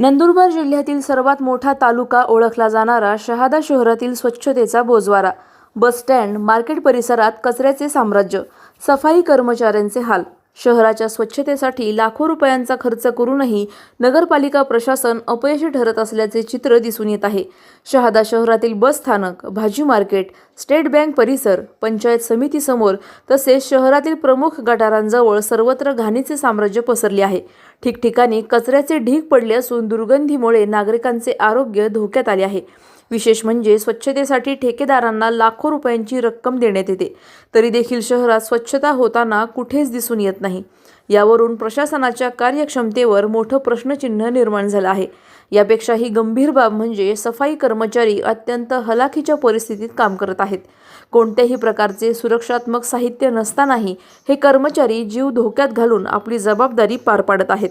नंदुरबार जिल्ह्यातील सर्वात मोठा तालुका ओळखला जाणारा शहादा शहरातील स्वच्छतेचा बोजवारा. बसस्टँड मार्केट परिसरात कचऱ्याचे साम्राज्य सफाई कर्मचाऱ्यांचे हाल. शहराच्या स्वच्छतेसाठी लाखो रुपयांचा खर्च करूनही नगरपालिका प्रशासन अपयशी ठरत असल्याचे चित्र दिसून येत आहे. शहादा शहरातील बस स्थानक भाजी मार्केट स्टेट बँक परिसर पंचायत समितीसमोर तसेच शहरातील प्रमुख गटारांजवळ सर्वत्र घाणीचे साम्राज्य पसरले आहे. ठिकठिकाणी कचऱ्याचे ढीग पडले असून दुर्गंधीमुळे नागरिकांचे आरोग्य धोक्यात आले आहे. विशेष म्हणजे स्वच्छतेसाठी ठेकेदारांना लाखो रुपयांची रक्कम देण्यात येते. तरी देखील शहरात स्वच्छता होताना कुठेच दिसून येत नाही. यावरून प्रशासनाच्या कार्यक्षमतेवर मोठं प्रश्नचिन्ह निर्माण झालं आहे. यापेक्षाही गंभीर बाब म्हणजे सफाई कर्मचारी अत्यंत हलाखीच्या परिस्थितीत काम करत आहेत. कोणत्याही प्रकारचे सुरक्षात्मक साहित्य नसतानाही हे कर्मचारी जीव धोक्यात घालून आपली जबाबदारी पार पाडत आहेत.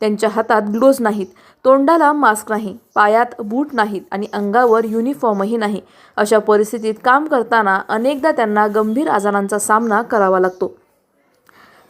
त्यांच्या हातात ग्लोव्ज नाहीत तोंडाला मास्क नाही पायात बूट नाहीत आणि अंगावर युनिफॉर्मही नाही. अशा परिस्थितीत काम करताना अनेकदा त्यांना गंभीर आजारांचा सामना करावा लागतो.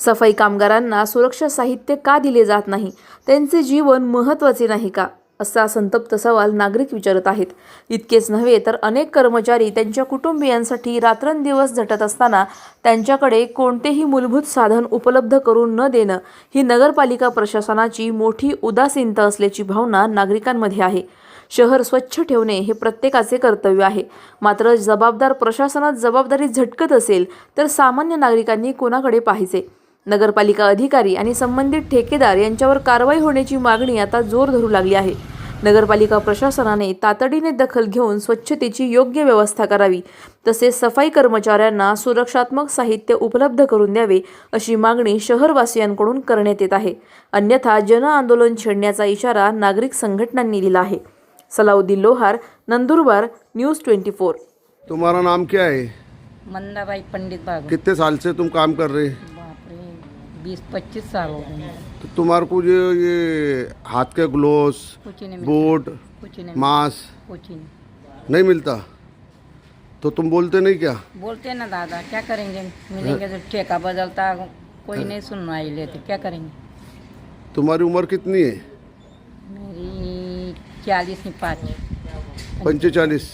सफाई कामगारांना सुरक्षा साहित्य का दिले जात नाही? त्यांचे जीवन महत्त्वाचे नाही का? असा संतप्त सवाल नागरिक विचारत आहेत. इतकेच नव्हे तर अनेक कर्मचारी त्यांच्या कुटुंबियांसाठी रात्रंदिवस झटत असताना त्यांच्याकडे कोणतेही मूलभूत साधन उपलब्ध करून न देणं ही नगरपालिका प्रशासनाची मोठी उदासीनता असल्याची भावना नागरिकांमध्ये आहे. शहर स्वच्छ ठेवणे हे प्रत्येकाचे कर्तव्य आहे. मात्र जबाबदार प्रशासनात जबाबदारी झटकत असेल तर सामान्य नागरिकांनी कोणाकडे पाहिजे नगरपालिका अधिकारी आणि संबंधित ठेकेदार यांच्यावर कारवाई होण्याची मागणी आता जोर धरू लागली आहे. नगरपालिका प्रशासनाने तातडीने दखल घेऊन स्वच्छतेची योग्य व्यवस्था करावी तसेच सफाई कर्मचाऱ्यांना सुरक्षात्मक साहित्य उपलब्ध करून द्यावे अशी मागणी शहरवासियांकडून करण्यात येत आहे. अन्यथा जनआंदोलन छेडण्याचा इशारा नागरिक संघटनांनी दिला आहे. Salauddin Lohar Nandurbar news twenty four. तुम्हारा नाम क्या है? मंदाबाई पंडित बाबू कितने साल से तुम काम कर रहे? बीस पच्चीस साल हो गए तो तुम्हारे को जो ये हाथ के ग्लोव्स ही मिलता। बूट ही मास्क कुछ नहीं। नहीं मिलता? तो तुम बोलते नहीं क्या? बोलते ना दादा क्या करेंगे? मिलेंगे तो ठेका बदलता कोई नहीं सुनवाई लेते क्या करेंगे? तुम्हारी उम्र कितनी है? मेरी चालीस में पाँच। पंचेचालीस।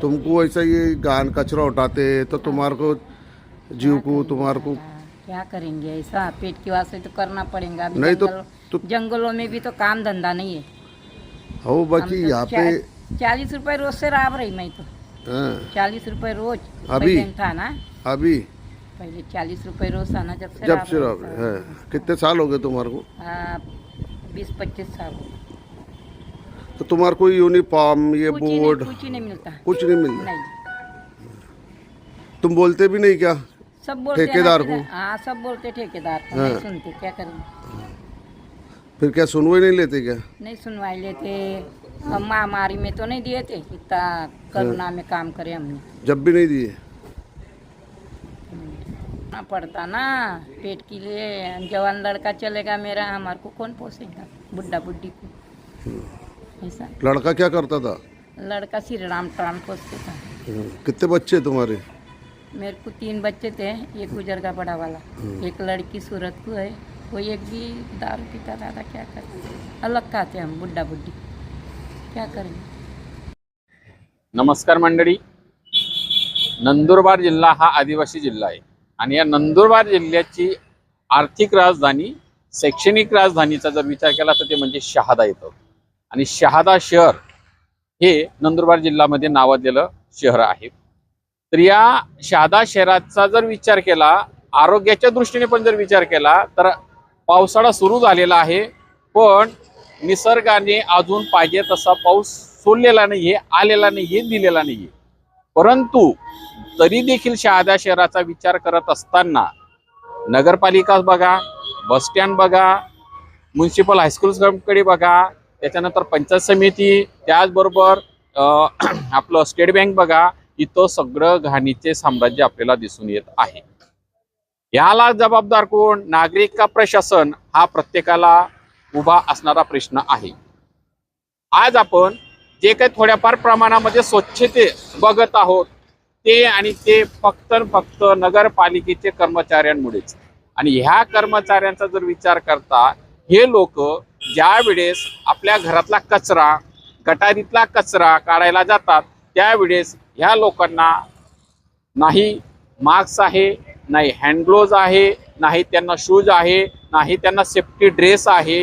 तुमको ऐसा ये गान कचरा उठाते तो तुम्हारे को जीव को तुम्हारे को हाँ, क्या करेंगे? ऐसा पेट की वास्ते तो करना पड़ेगा। अभी नहीं तो- जंगल- तो- जंगलों में भी तो काम धंधा नहीं है। हो बाकी तो यहाँ पे चालीस रुपए रोज से राब रही मैं तो। हाँ, चालीस रुपए रोज। अभी? था ना? अभी? पहले चालीस रुपए रोज था ना जब से जब राब से रही रहो था। हाँ, कितने साल हो गए तुम्हारे को? हाँ, बीस पच्चीस साल। तो तुम्हारे को यूनिफॉर्म ये ही बोर्ड कुछ नहीं मिलता। कुछ नहीं मिलता। तुम बोलते भी नहीं क्या? सब बोलते ठेकेदार को? हाँ सब बोलते ठेकेदार को हाँ। नहीं सुनते क्या करेंगे फिर क्या सुनवाई नहीं लेते क्या? नहीं सुनवाई लेते अब महामारी में तो नहीं दिए थे इतना करुणा में काम करे हमने। जब भी नहीं दिए? ना पड़ता ना पेट के लिए जवान लड़का चलेगा मेरा हमारे को कौन पोसेगा बुढ़ा बुढ़ी को? ऐसा। लड़का क्या करता था? लड़का श्री राम ट्राम पोसते था। कितने बच्चे तुम्हारे? मेरे को तीन बच्चे थे एक गुजर का बड़ा वाला। एक लड़की सूरत को है कोई एक भी दारू पीता दादा क्या करें? अलग खाते हम बुढ़ा बुढ़ी क्या करेंगे नमस्कार मंडळी। नंदुरबार जिल्हा हा आदिवासी जिल्हा आहे. आणि या नंदुरबार जिल्ह्याची आर्थिक राजधानी शैक्षणिक राजधानीचा जर विचार केला तर ते म्हणजे शहादा येतं. आणि शहादा शहर हे नंदुरबार जिल्ह्यामध्ये नावाजलेलं शहर आहे. तर या शहादा शहराचा जर विचार केला आरोग्याच्या दृष्टीने पण जर विचार केला तर पावसाळा सुरू झालेला आहे. पण निसर्गाने अजून पाहिजे तसा पाऊस सोडलेला नाही आहे आलेला नाही आहे दिलेला नाहीये. परंतु तरी देखील शहादा शहराचा विचार करत असताना नगरपालिका बघा बसस्टँड बघा म्युन्सिपल हायस्कूलकडे बघा त्याच्यानंतर पंचायत समिती त्याचबरोबर आपलं स्टेट बँक बघा इथं सगळं घाणीचे साम्राज्य आपल्याला दिसून येत आहे. याला जबाबदार कोण? नागरिक का प्रशासन? हा प्रत्येकाला उभा असणारा प्रश्न आहे. आज आपण जे काही थोड्याफार प्रमाणामध्ये स्वच्छते बघत आहोत ते आणि ते फक्त फक्त नगरपालिकेचे कर्मचाऱ्यांमुळेच. आणि ह्या कर्मचाऱ्यांचा जर विचार करता हे लोक ज्या वेळेस आपल्या घरातला कचरा गटारीतला कचरा काढायला जातात त्यावेळेस ह्या लोकांना नाही मास्क आहे नाही हँडग्लोज आहे नाही त्यांना शूज आहे नाही त्यांना सेफ्टी ड्रेस आहे.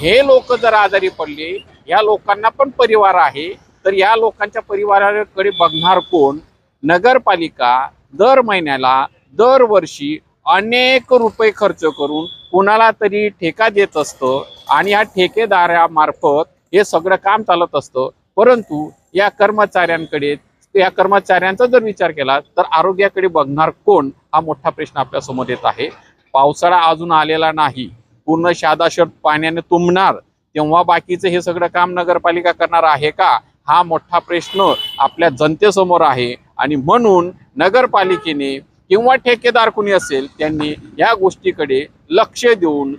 हे लोक जर आजारी पडले या लोकांना पण परिवार आहे. तर या लोकांच्या परिवाराकडे बघणार कोण? नगरपालिका दर महिन्याला दरवर्षी अनेक रुपये खर्च करून कुणाला तरी ठेका देत असतं आणि या ठेकेदारामार्फत हे सगळं काम चालत असतं. परंतु या कर्मचाऱ्यांकडे या कर्मचाऱ्यांचा जर विचार केला तर आरोग्याकडे बघणार कोण? हा मोठा प्रश्न आपल्यासमोर येत आहे. पावसाळा अजून आलेला नाही. पूर्ण शादाशट पाण्याने तुंबणार. तेव्हा बाकीचं हे सगळं काम नगरपालिका करणार आहे का? हा मोठा प्रश्न आपल्या जनतेसमोर आहे. आणि म्हणून नगरपालिकेने किंवा ठेकेदार कुणी असेल त्यांनी या गोष्टीकडे लक्ष देऊन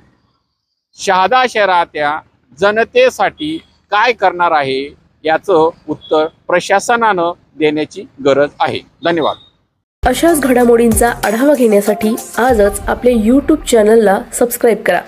शहादा शहरात्या जनतेसाठी काय करणार आहे? याचं उत्तर प्रशासनानं देण्याची गरज आहे. धन्यवाद. अशाच घडामोडींचा आढावा घेण्यासाठी आजच आपले यूट्यूब चॅनलला सबस्क्राईब करा.